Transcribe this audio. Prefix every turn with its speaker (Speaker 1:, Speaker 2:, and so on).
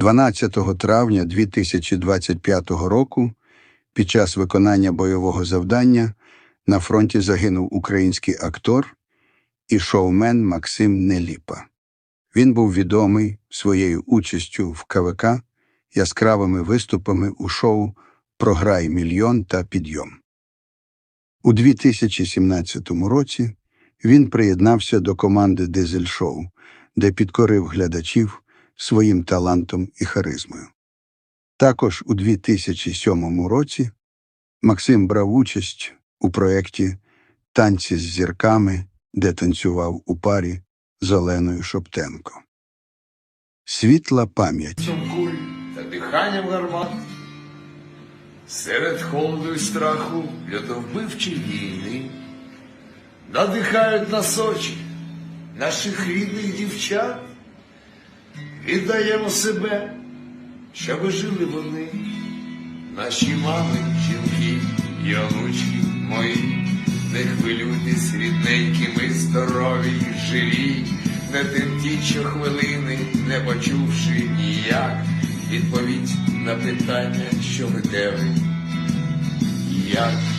Speaker 1: 12 травня 2025 року під час виконання бойового завдання на фронті загинув український актор і шоумен Максим Неліпа. Він був відомий своєю участю в КВК, яскравими виступами у шоу Програй мільйон та підйом. У 2017 році він приєднався до команди Дизель Шоу, де підкорив глядачів своїм талантом і харизмою. Також у 2007 році Максим брав участь у проєкті Танці з зірками, де танцював у парі з Оленою Шоптенко. Світла пам'ять.
Speaker 2: Цом куль та диханням гармат. Серед холоду і страху льотовбивчі війни надихають нас очі наших рідних дівчат. Віддаємо себе, щоби жили вони, наші мами, жінки і онучки мої. Не хвилюйтесь, рідненькі, ми здорові й живі, не тимтіть щохвилини, не почувши ніяк відповідь на питання, що ви де ви, як.